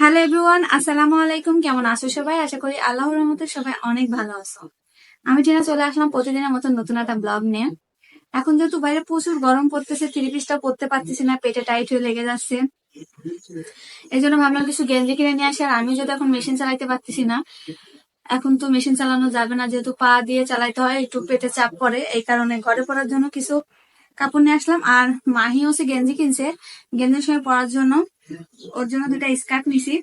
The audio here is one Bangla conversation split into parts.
হ্যালো এভরিওয়ান, আসসালামু আলাইকুম। কেমন আছো সবাই? আশা করি আল্লাহর রহমতে সবাই অনেক ভালো আছো। আমি টিনা চলে আসলাম প্রতিদিনের মতো নতুন একটা ব্লগ নিয়ে। এখন যেহেতু বাইরে প্রচুর গরম পড়তেছে, থ্রি পিসটা পরতে পারতেছি না, পেটে টাইট হয়ে লেগে যাচ্ছে। এই জন্য ভাবলাম কিছু গেঞ্জি কিনে নিয়ে আসি, আর আমি যদি এখন মেশিন চালাইতে পারতেছি না, এখন তো মেশিন চালানো যাবে না, যেহেতু পা দিয়ে চালাইতে হয়, একটু পেটে চাপ পড়ে, এই কারণে ঘরে পড়ার জন্য কিছু কাপড় নিয়ে আসলাম, আর মাহি হচ্ছে গেঞ্জি কিনছে। গেঞ্জির সঙ্গে পরার জন্য, ওর জন্য দুটা স্কার্ট নিছি।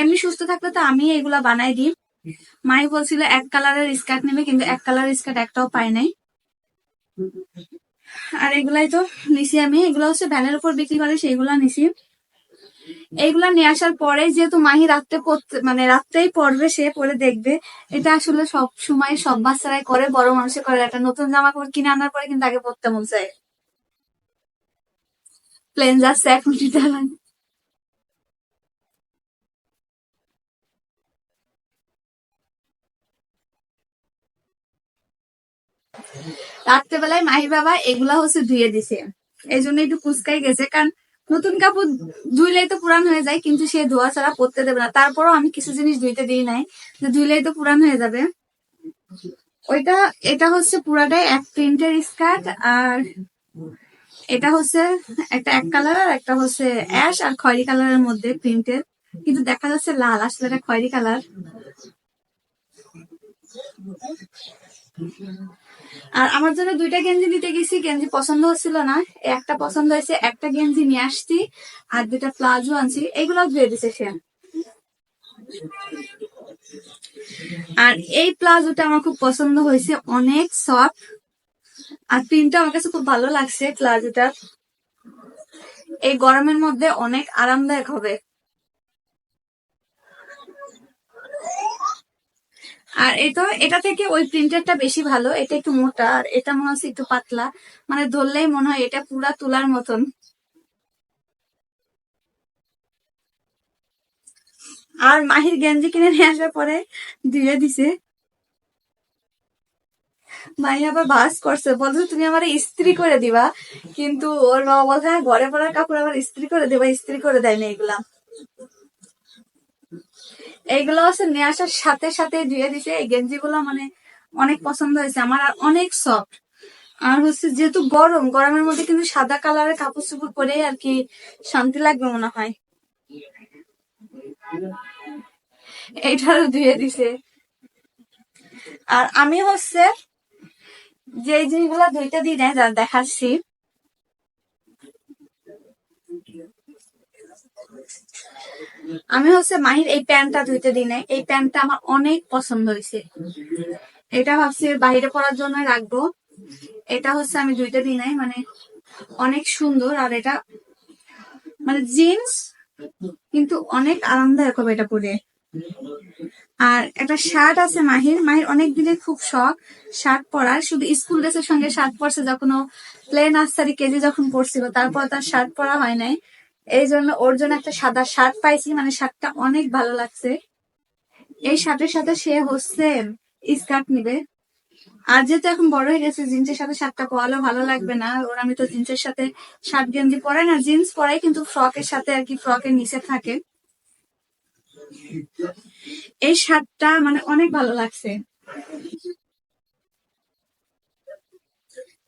এমনি সুস্থ থাকলে তো আমি এগুলা বানাই দিই। মাই বলছিল এক কালারের স্কার্ট নেবে, কিন্তু এক কালারের স্কার্ট একটাও পাই নাই। আর এগুলাই তো নিছি আমি। এগুলো হচ্ছে ভ্যানের উপর বিক্রি করে, সেইগুলা নিছি। এইগুলা নিয়ে আসার পরে যেহেতু মাহি রাত্রে মানে রাত্রেই পড়বে, সে পরে দেখবে। এটা আসলে সব সময় সব বাচ্চারাই করে, বড় মানুষে করে। একটা নতুন জামা কাপড় কিনে আনার পরে কিন্তু আগে পড়তে মন চায়। প্লেন যাচ্ছে এক মিনিট রাত্রেবেলায় মাহি বাবা এগুলা হচ্ছে ধুয়ে দিছে। এই জন্য একটু কুচকাই গেছে, কারণ নতুন কাপড় ধুইলেই তো পুরান হয়ে যায়, কিন্তু সে ধোয়া ছাড়া পরতে দেবে না। তারপরও আমি কিছু জিনিস ধুইতে দিই নাই, যে ধুইলেই তো পুরান হয়ে যাবে। ওইটা, এটা হচ্ছে পুরাটাই এক প্রিন্টের স্কার্ট, আর এটা হচ্ছে একটা এক কালার, আর একটা হচ্ছে অ্যাশ, আর খয়েরি কালারের মধ্যে প্রিন্টের। কিন্তু দেখা যাচ্ছে লাল, আসলে এটা খয়েরি কালার। আর আমার জন্য দুইটা গেঞ্জি নিতে গেছি, গেঞ্জি পছন্দ হচ্ছিল না। একটা পছন্দ হয়েছে, একটা গেঞ্জি নিয়ে আসছি, আর দুটা প্লাজো আনছি এগুলো ধুয়ে দিছে সে। আর এই প্লাজোটা আমার খুব পছন্দ হয়েছে, অনেক সফট। আর প্রিন্টটা আমার কাছে খুব ভালো লাগছে প্লাজোটা এই গরমের মধ্যে অনেক আরামদায়ক হবে। আর এটা এটা থেকে ওই প্রিন্টারটা বেশি ভালো এটা একটু মোটা আর এটা মনে হচ্ছে একটু পাতলা। মানে ধরলেই মনে হয় এটা পুরা তুলার মতন। আর মাহির গেঞ্জি কিনে নিয়ে আসার পরে দিয়ে দিছে। মাহি আবার বাস করছে। বলছে তুমি আমার ইস্ত্রি করে দিবা কিন্তু ওর বাবা বলছে "হ্যাঁ, ঘরে পড়ার কাপড় আবার ইস্ত্রি করে দিবা ইস্ত্রি করে দেয় না এগুলা। এইগুলো হচ্ছে নিয়ে আসার সাথে সাথে ধুয়ে দিছে। এই গেঞ্জি মানে অনেক পছন্দ হয়েছে। আমার আর অনেক সফট আর হচ্ছে যেহেতু গরম, গরমের মধ্যে কিন্তু সাদা কালারের কাপড় চোপড় পরে আর কি শান্তি লাগবে মনে হয়। এইটারও ধুয়ে দিছে। আর আমি হচ্ছে যে জিনিসগুলো ধুইতে দিই না দেখাচ্ছি। আমি হচ্ছে মাহির এই প্যান্টটা ধুইতে দিই নাই। এই প্যান্টটা আমার অনেক পছন্দ হয়েছে। এটা ভাবছি বাইরে পরার জন্য রাখব। এটা হচ্ছে আমি ধুইতে দিই নাই মানে অনেক সুন্দর আর এটা মানে জিন্স, কিন্তু অনেক আরামদায়ক হবে এটা পরে। আর একটা শার্ট আছে মাহির। মাহির অনেক দিনের খুব শখ শার্ট পরার। শুধু স্কুল ড্রেসের সঙ্গে শার্ট পরছে যখন প্লে নার্সারি কেজি যখন পড়ছিল, তারপর তার শার্ট পরা হয় নাই। এই জন্য ওর জন্য একটা সাদা শার্ট পাইছি মানে শার্টটা অনেক ভালো লাগছে। এই শার্টের সাথে সে হচ্ছে স্কার্ট নিবে। আর যেহেতু এখন বড় হয়ে গেছে জিন্সের সাথে শার্টটা পরালেও ভালো লাগবে না। ওর আমি তো জিন্সের সাথে শার্ট গেঞ্জি পরাই না জিন্স পরাই, কিন্তু ফ্রকের সাথে আর কি ফ্রকের নিচে থাকে। এই শার্টটা মানে অনেক ভালো লাগছে।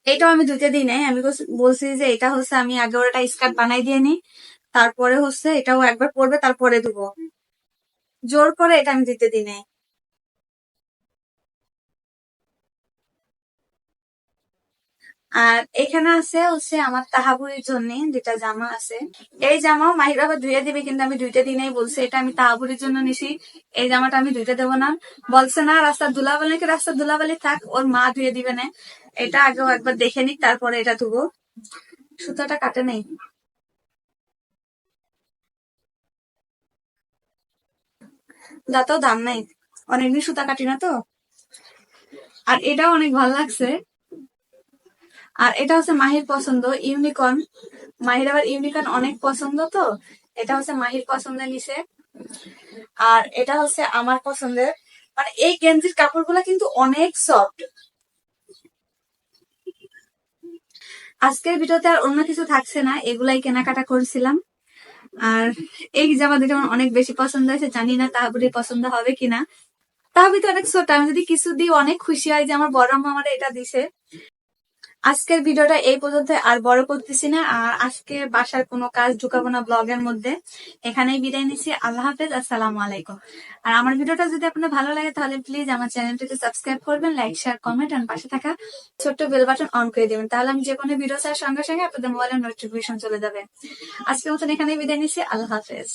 এটাও আমি ধুতে দিই নাই। আমি বলছি- যে এটা হচ্ছে আমি আগে ওর একটা স্কার্ট বানাই দিয়ে নি তারপরে হচ্ছে এটাও একবার পরবে, তারপরে দেবো জোর করে এটা আমি দিতে দিই নাই। আর এখানে আছে হচ্ছে আমার তাহাবুরির জন্য যেটা জামা আছে। এই জামাও মাহির আবার ধুয়ে দিবে, কিন্তু আমি দুইটা দিনেই বলছে, এটা আমি তাহাবুরির জন্য নিছি, এই জামাটা আমি ধুইতে দেবো না। বলছে, না রাস্তা রাস্তার ধুলাবালিকে রাস্তার ধুলাবালি থাক, ওর মা ধুয়ে দিবে না। এটা আগেও একবার দেখে নিক, তারপরে এটা ধুবো। সুতোটা কাটে নেই। যাতেও দাম নেই। অনেকদিন সুতা কাটি না তো। আর এটাও অনেক ভালো লাগছে। আর এটা হচ্ছে মাহির পছন্দ, ইউনিকর্ন। মাহির আবার ইউনিকর্ন অনেক পছন্দ তো, এটা হচ্ছে মাহির পছন্দের নিচে। আর এটা হচ্ছে আমার পছন্দের। মানে এই গেঞ্জির কাপড়গুলো কিন্তু অনেক সফট আজকের ভিডিওতে আর অন্য কিছু থাকছে না, এগুলাই কেনাকাটা করেছিলাম। আর এই জামা দুটো আমার অনেক বেশি পছন্দ হয়েছে, জানি না তাহলে পছন্দ হবে কিনা। তাহলে তো অনেক ছোট, আমি যদি কিছু দিই, অনেক খুশি হয় যে আমার বড় আমার এটা দিছে। আজকের ভিডিওটা এই পর্যন্ত, আর বড় করতেছি না, আর আজকে বাসার কোনো কাজ ঢুকাবো না ব্লগের মধ্যে। এখানেই বিদায় নিচ্ছি, আল্লাহ হাফেজ, আসসালামু আলাইকুম। আর আমার ভিডিওটা যদি আপনার ভালো লাগে, তাহলে প্লিজ আমার চ্যানেলটিকে সাবস্ক্রাইব করবেন লাইক শেয়ার কমেন্ট আর পাশে থাকা ছোট্ট বেল বাটন অন করে দেবেন। তাহলে আমি যে কোনো ভিডিও ছাড়ার সঙ্গে সঙ্গে আপনাদের মোবাইলের নোটিফিকেশন চলে যাবে। আজকের মতন এখানেই বিদায় নিচ্ছি, আল্লাহ হাফেজ।